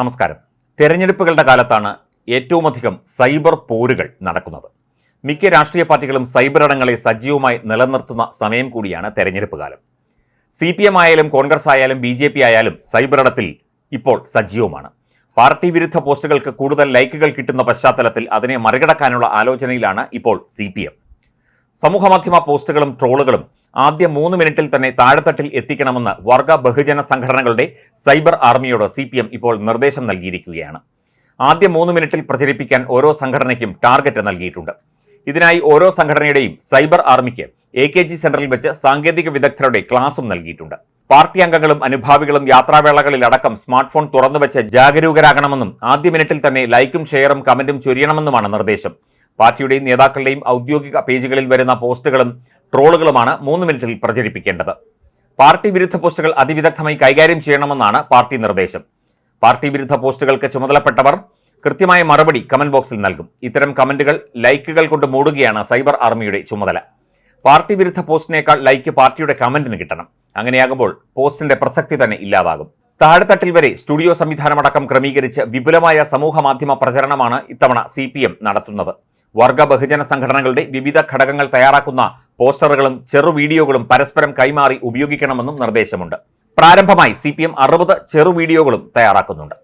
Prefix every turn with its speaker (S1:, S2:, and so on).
S1: നമസ്കാരം. തെരഞ്ഞെടുപ്പുകളുടെ കാലത്താണ് ഏറ്റവുമധികം സൈബർ പോരുകൾ നടക്കുന്നത്. മിക്ക രാഷ്ട്രീയ പാർട്ടികളും സൈബർ ഇടങ്ങളെ സജീവമായി നിലനിർത്തുന്ന സമയം കൂടിയാണ് തെരഞ്ഞെടുപ്പ് കാലം. സി പി എം ആയാലും കോൺഗ്രസ് ആയാലും ബി ജെ പി ആയാലും സൈബർ ഇടത്തിൽ ഇപ്പോൾ സജീവമാണ്. പാർട്ടി വിരുദ്ധ പോസ്റ്റുകൾക്ക് കൂടുതൽ ലൈക്കുകൾ കിട്ടുന്ന പശ്ചാത്തലത്തിൽ അതിനെ മറികടക്കാനുള്ള ആലോചനയിലാണ് ഇപ്പോൾ സി പി എം സമൂഹമാധ്യമ പോസ്റ്റുകളും ട്രോളുകളും ആദ്യ മൂന്ന് മിനിറ്റിൽ തന്നെ താഴെത്തട്ടിൽ എത്തിക്കണമെന്ന് വർഗ ബഹുജന സംഘടനകളുടെ സൈബർ ആർമിയോട് സി ഇപ്പോൾ നിർദ്ദേശം നൽകിയിരിക്കുകയാണ്. ആദ്യ മൂന്ന് മിനിറ്റിൽ പ്രചരിപ്പിക്കാൻ ഓരോ സംഘടനയ്ക്കും ടാർഗറ്റ് നൽകിയിട്ടുണ്ട്. ഇതിനായി ഓരോ സംഘടനയുടെയും സൈബർ ആർമിക്ക് എ കെ ജി സെന്ററിൽ വെച്ച് സാങ്കേതിക വിദഗ്ധരുടെ ക്ലാസും നൽകിയിട്ടുണ്ട്. പാർട്ടി അംഗങ്ങളും അനുഭാവികളും യാത്രാവേളകളിലടക്കം സ്മാർട്ട് ഫോൺ തുറന്നുവെച്ച് ജാഗരൂകരാകണമെന്നും ആദ്യ മിനിറ്റിൽ തന്നെ ലൈക്കും ഷെയറും കമന്റും ചൊരിയണമെന്നുമാണ് നിർദ്ദേശം. പാർട്ടിയുടെയും നേതാക്കളുടെയും ഔദ്യോഗിക പേജുകളിൽ വരുന്ന പോസ്റ്റുകളും ട്രോളുകളുമാണ് മൂന്ന് മിനിറ്റിൽ പ്രചരിപ്പിക്കേണ്ടത്. പാർട്ടി വിരുദ്ധ പോസ്റ്റുകൾ അതിവിദഗ്ധമായി കൈകാര്യം ചെയ്യണമെന്നാണ് പാർട്ടി നിർദ്ദേശം. പാർട്ടി വിരുദ്ധ പോസ്റ്റുകൾക്ക് ചുമതലപ്പെട്ടവർ കൃത്യമായ മറുപടി കമന്റ് ബോക്സിൽ നൽകും. ഇത്തരം കമന്റുകൾ ലൈക്കുകൾ കൊണ്ട് മൂടുകയാണ് സൈബർ ആർമിയുടെ ചുമതല. പാർട്ടി വിരുദ്ധ പോസ്റ്റിനേക്കാൾ ലൈക്ക് പാർട്ടിയുടെ കമന്റിന് കിട്ടണം. അങ്ങനെയാകുമ്പോൾ പോസ്റ്റിന്റെ പ്രസക്തി തന്നെ ഇല്ലാതാകും. താഴെത്തട്ടിൽ വരെ സ്റ്റുഡിയോ സംവിധാനമടക്കം ക്രമീകരിച്ച് വിപുലമായ സമൂഹ മാധ്യമ പ്രചരണമാണ് ഇത്തവണ സി നടത്തുന്നത്. വർഗ ബഹുജന സംഘടനകളുടെ വിവിധ ഘടകങ്ങൾ തയ്യാറാക്കുന്ന പോസ്റ്ററുകളും ചെറു വീഡിയോകളും പരസ്പരം കൈമാറി ഉപയോഗിക്കണമെന്നും നിർദ്ദേശമുണ്ട്. പ്രാരംഭമായി സി പി എം അറുപത് ചെറു വീഡിയോകളും തയ്യാറാക്കുന്നുണ്ട്.